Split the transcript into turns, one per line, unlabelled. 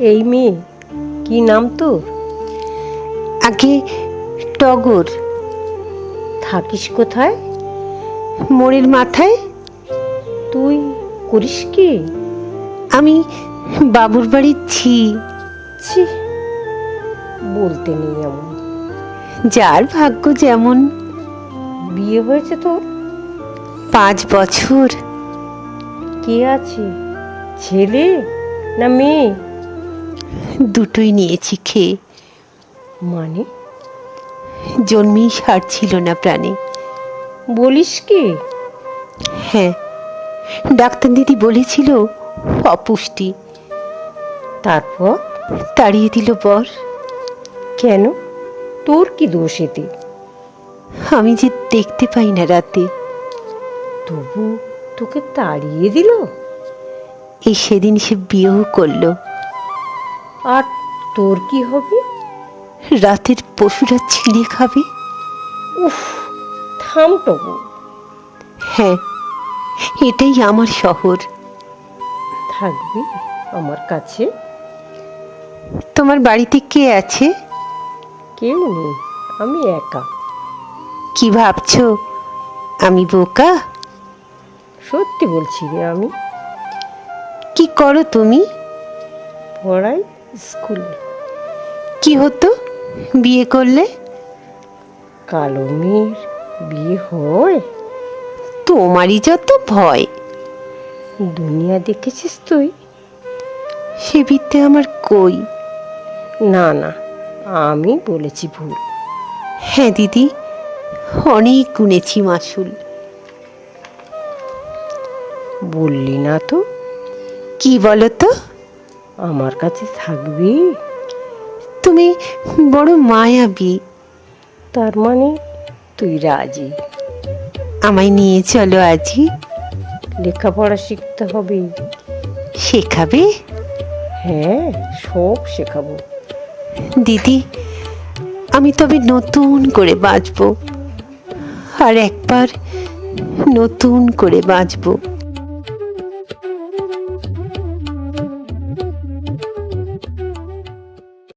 এই মেয়ে কি নাম তোর?
আগে টগর।
থাকিস কোথায়?
মোড়ের মাথায়।
তুই করিস কি?
আমি বাবুর বাড়ির ছি।
ছি বলতে নেই এমন।
যার ভাগ্য যেমন।
বিয়ে হয়েছে তোর?
পাঁচ বছর।
কে আছে? ছেলে না মেয়ে?
দুটোই নিয়েছি খেয়ে।
মানে?
জন্মেই সার ছিল না প্রাণে।
বলিস কি?
হ্যাঁ ডাক্তার দিদি বলেছিল অপুষ্টি।
তারপর?
তাড়িয়ে দিল বর।
কেন? তোর কি দোষ এতে?
আমি যে দেখতে পাই না রাতে।
তবু তোকে তাড়িয়ে দিল?
এই সেদিন সে বিয়েও করল।
আর তোর কি হবে?
রাতের পশুরা ছিঁড়ে খাবে।
উফ থাম টবু
হ্যাঁ এটাই আমার শহর।
থাকবি আমার কাছে?
তোমার বাড়িতে কে আছে?
কেউ নেই আমি একা।
কি ভাবছ? আমি বোকা?
সত্যি বলছি রে আমি।
কি করো তুমি?
পড়াই স্কুলে।
কি হতো? বিয়ে করলে?
কালো মেয়ের বিয়ে হয়?
তোমারই যত ভয়।
দুনিয়া দেখেছিস তুই?
সে বিদ্যে আমার কই?
না না আমি বলেছি ভুল।
হ্যাঁ দিদি অনেক গুনেছি মাসুল।
বললি না তো?
কি বলো তো?
আমার কাছে থাকবি।
তুমি বড় মায়াবী।
তার মানে তুই রাজি।
আমায় নিয়ে চলো আজই
লেখাপড়া শিখতে হবে।
শেখাবে?
হ্যাঁ সব শেখাবো।
দিদি আমি তবে নতুন করে বাঁচবো আর একবার নতুন করে বাঁচবো